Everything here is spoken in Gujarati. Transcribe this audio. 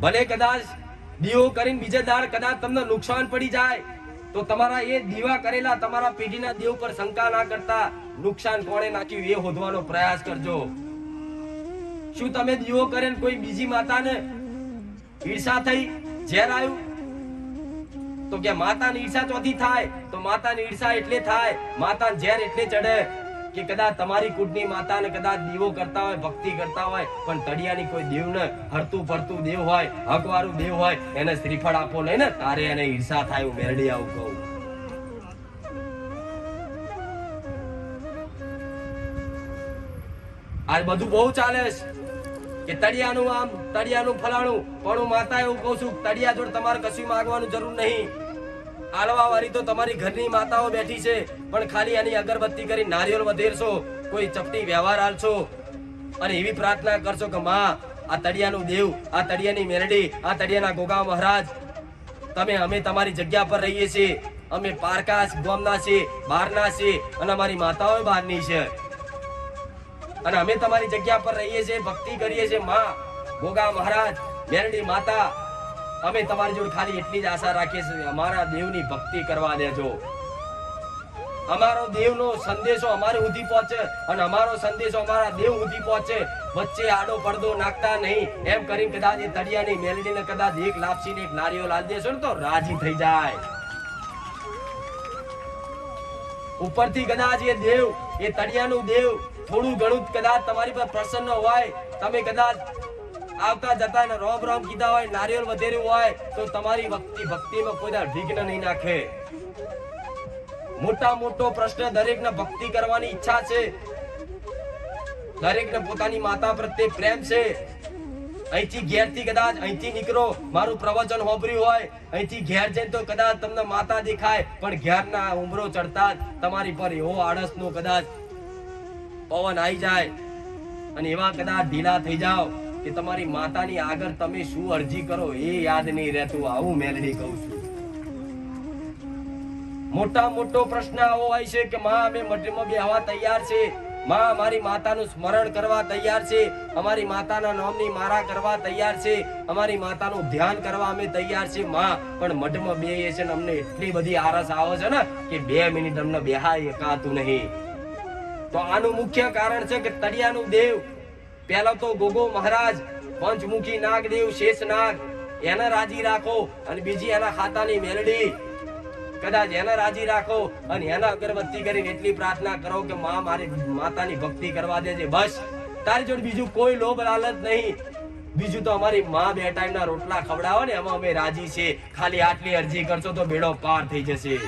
ભલે કદાચ દીવો કરીને બીજે દાળ કદાચ તમને નુકસાન પડી જાય, તો તમારા એ દીવા કરેલા તમારા પેઢીના દેવ પર શંકા ના કરતા નુકસાન કોણે નાખ્યું એ શોધવાનો પ્રયાસ કરજો. શું તમે દીવો કરીને કોઈ બીજી માતાને ઈર્ષા થઈ, ઝેર આવ્યું? તો કે માતાની ઈર્ષા ચોથી થાય, તો માતાની ઈર્ષા એટલે થાય, માતા ઝેર એટલે ચડે. કે કદાચ તમારી કુટની માતાને કદાચ દીવો કરતા હોય, ભક્તિ કરતા હોય, પણ તળિયાની કોઈ દેવ ને હરતું ફરતું દેવ હોય હકવાળું દેવ હોય, એને શ્રીફળ આપો નહીં ને, તારે એને ઈર્ષા થાય હું મેરડી આવું કહું. આજ બધું બહુ ચાલે છે કે તળિયાનું આમ, તળિયાનું ફલાણું, પણ હું માતા એવું કહું છું, તળિયા જોડે તમારે કશું માંગવાનું જરૂર નહીં. આલવા વાળી તો તમારી ઘરની માતાઓ બેઠી છે, પણ ખાલી એની અગરબત્તી કરી નારિયેળ વધેરશો, કોઈ ચપટી વ્યવહાર આલશો. અને એવી પ્રાર્થના કરશો કે માં, આ તળિયાનું દેવ, આ તળિયાની મેરડી, આ તળિયાના ગોગા મહારાજ, તમે અમે તમારી જગ્યા પર રહીએ છીએ, અમે પારકાશ ગોમના છીએ, બહારના છીએ, અને અમારી માતાઓ બહારની છે. અને અમે તમારી જગ્યા પર રહીએ છીએ, ભક્તિ કરીએ છીએ, માં, ગોગા મહારાજ, મેરડી માતા અમે તમારી જોડે ખાલી એટલી જ આશા રાખીએ છીએ, અમારા દેવની ભક્તિ કરવા દેજો. અમારો દેવનો સંદેશો અમારે સુધી પહોંચે અને અમારો સંદેશો અમારા દેવ સુધી પહોંચે. વચ્ચે આડો પડદો નાખતા નહીં. એમ કરીને કદાચ એ તળિયાની મેલડીને કદાચ એક લાપસી ને એક નારીઓ લાલ દેશો ને તો રાજી થઈ જાય. ઉપરથી કદાચ એ દેવ, એ તળિયાનું દેવ થોડું ઘણું કદાચ તમારી પર પ્રસન્ન હોય. તમે કદાચ આવતા જતા ને રોમ રોમ કીધા હોય, નારિયેલ વધેર્યું હોય, તો તમારી ભક્તિ, ભક્તિમાં કોઈ વિઘ્ન નહીં નાખે. મોટા મોટો પ્રશ્ન દરેકને ભક્તિ કરવાની ઈચ્છા છે. દરેકને પોતાની માતા પ્રત્યે પ્રેમ છે. અહીંથી ઘેરથી કદાચ અહીંથી નીકળો, મારું પ્રવચન હોભર્યું હોય, અહીંથી ઘેર જઈને તો કદાચ તમને માતા દેખાય, પણ ઘેરના ઉમરો ચડતા તમારી પર એવો આળસનો કદાચ પવન આવી જાય. અને એવા કદાચ ઢીલા થઈ જાઓ. કે તમારી માતાની આગળ તમે શું અરજી કરો એ યાદ નહીં રહેતું આવું મેલડી કહું છું. મોટા મોટો પ્રશ્ન આવો હોય છે કે માં, અમે મઢમાં બેહવા તૈયાર છે. માં, અમારી માતાનું સ્મરણ કરવા તૈયાર છે. અમારી માતાના નામની મારા કરવા તૈયાર છે. અમારી માતાનું ધ્યાન કરવા અમે તૈયાર છે. માં, પણ મઢમાં બેહીએ છે ને અમને એટલી બધી આરસ આવે છે ને કે બે મિનિટ અમને બેહાય એકાતું નહીં. તો આનું મુખ્ય કારણ છે કે તળિયાનું દેવ પહેલો તો ગોગો મહારાજ, પંચમુખી નાગદેવ શેષ નાગ, એને રાજી રાખો અને બીજી એના ખાતાની મેલડી. કદાચ એને રાજી રાખો અને એના અગરબત્તી કરીને એટલી પ્રાર્થના કરો કે માં મારી માતાની ભક્તિ કરવા દેજે. બસ. તારી જોડે બીજું કોઈ લોભ લાલચ નહીં. બીજું તો અમારી માં બે ટાઈમના રોટલા ખવડાવો ને, એમાં અમે રાજી છે. ખાલી આટલી અરજી કરશો તો બેડો પાર થઈ જશે.